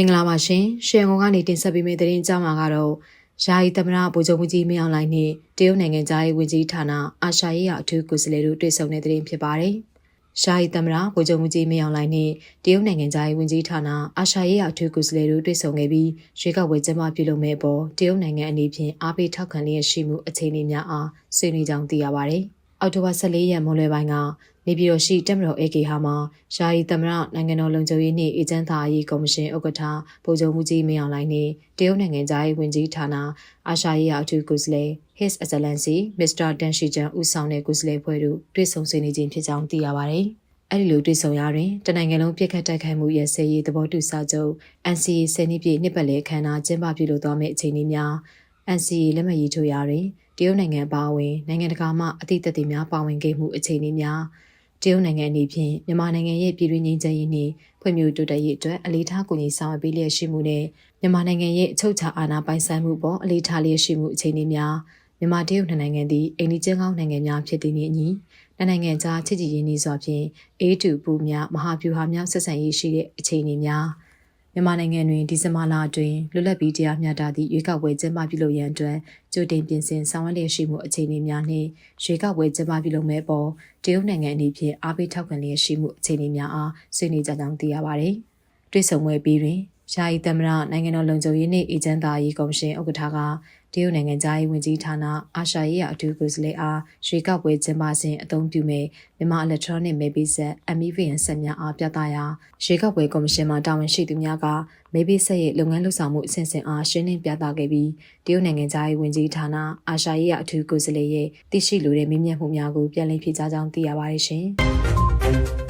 မင်္ဂလာပါရှင်ရှယ်ကုန်ကနေတင်ဆက်ပေးမယ့်သတင်းအကြောင်းမှာကတော့ယာယီသမ္မတဗိုလ်ချုပ်မှုကြီးမင်းအောင်လှိုင်နှင့်တရုတ်နိုင်ငံသားရေးဝန်ကြီးဌာနအာရှရေးရာအထူးကိုယ်စားလှယ်တို့တွေ့ဆုံတဲ့သတင်းဖြစ်ပါတယ်။ယာယီသမ္မတဗိုလ်ချုပ်မှုကြီးမင်းအောင်လှိုင်နှင့်တရုတ်နိုင်ငံသားရေးဝန်ကြီးဌာနအာရှရေးရာအထူးကိုယ်စားလှယ်တို့တွေ့ဆုံခဲ့ပြီးရွေးကောက်ပွဲကျင်းပပြုလုပ်မဲ့ပေါ်တရုတ်နိုင်ငံအနေဖြင့်အားပေးထောက်ခံလျက်ရှိမှုအခြေအနေများအားဆွေးနွေးကြောင်းသိရပါတယ်။ အောက်တိုဘာ14ရက်မွန်းလွဲပိုင်းကနေပြည်တော်ရှိတက်မတော် AK ဟာမှာယာယီသမ္မတနိုင်ငံတော်လုံခြုံရေးနှင့်အေဂျင့်သားရေးကော်မရှင်ဥက္ကဋ္ဌဗိုလ်ချုပ်မှုကြီးမင်းအောင်လှိုင်နှင့်တရုတ်နိုင်ငံသားရေးဝန်ကြီးဌာနအာရှရေးရာအထူးကိုယ်စားလှယ် His Excellency Mr. Dan Shijian ဦးဆောင်တဲ့ကိုယ်စားလှယ်ဖွဲ့တို့တွေ့ဆုံဆွေးနွေးခြင်းဖြစ်ကြောင်းသိရပါတယ်။အဲ့ဒီလိုတွေ့ဆုံရတွင်တနိုင်ငံလုံးပြစ်ခတ်တိုက်ခိုက်မှုရဲ့ဆယ်ရေးသဘောတူစာချုပ် NCA ဆယ်နှစ်ပြည့်နှစ်ပတ်လည်ခမ်းနားကျင်းပပြုလုပ်သွားမယ့်အခြေအနေများ NCA လက်မှတ်ရေးထိုးရာတွင် တရုတ်နိုင်ငံပါဝင်နိုင်ငံတကာမှအသည့်သက်သေများပါဝင်ခဲ့မှုအခြေအနေများတရုတ်နိုင်ငံအနေဖြင့်မြန်မာနိုင်ငံရဲ့ပြည်တွင်းငြိမ်းချမ်းရေးနှင့်ဖွံ့ဖြိုးတိုးတက်ရေးအတွက်အလေးထားကူညီဆောင်ရွက်ပေးလျက်ရှိမှုနဲ့မြန်မာနိုင်ငံရဲ့အချုပ်အခြာအာဏာပိုင်ဆိုင်မှုပေါ်အလေးထားလျက်ရှိမှုအခြေအနေများမြန်မာတရုတ်နှစ်နိုင်ငံသည်အိန္ဒိချင်းကောင်းနိုင်ငံများဖြစ်သည်နှင့်အညီနှစ်နိုင်ငံကြားချစ်ကြည်ရင်းနှီးစွာဖြင့်အေးတူပူများမဟာဗျူဟာများဆက်ဆံရေးရှိတဲ့အခြေအနေများ မြန်မာနိုင်ငံတွင်ဒီဇင်ဘာလအတွင်းလွတ်လပ်ပြီးတရားမျှတသည့်ရွေးကောက်ပွဲကျင်းပပြုလုပ်ရန်အတွက်ကြိုတင်ပြင်ဆင်ဆောင်ရွက်လျက်ရှိမှုအခြေအနေများနှင့်ရွေးကောက်ပွဲကျင်းပပြုလုပ်မဲ့ပေါ်တရုတ်နိုင်ငံအနေဖြင့်အားပေးထောက်ခံလျက်ရှိမှုအခြေအနေများအားဆွေးနွေးကြကြောင်းသိရပါသည်။တွေ့ဆုံပွဲပြီးတွင် ယာယီသမ္မတနိုင်ငံတော်လုံခြုံရေးနှင့်အေဂျင့်သားရေးကော်မရှင်ဥက္ကဋ္ဌကတရုတ်နိုင်ငံသားရေးဝန်ကြီးဌာနအာရှရေးရာအထူးကိုယ်စားလှယ်အားရွေးကောက်ပွဲကျင်းပစဉ်အသုံးပြုမဲ့မြန်မာအီလက်ထရောနစ်မဲပေးဆက် MEVN ဆက်များအားပြသရာရွေးကောက်ပွဲကော်မရှင်မှတာဝန်ရှိသူများကမဲပေးဆက်ရဲ့လုပ်ငန်းလုပ်ဆောင်မှုအဆင့်ဆင့်အားရှင်းလင်းပြသခဲ့ပြီးတရုတ်နိုင်ငံသားရေးဝန်ကြီးဌာနအာရှရေးရာအထူးကိုယ်စားလှယ်ရဲ့သိရှိလိုတဲ့မြင့်မြတ်မှုများကိုပြန်လည်ဖြေကြားကြောင်းသိရပါတယ်ရှင်။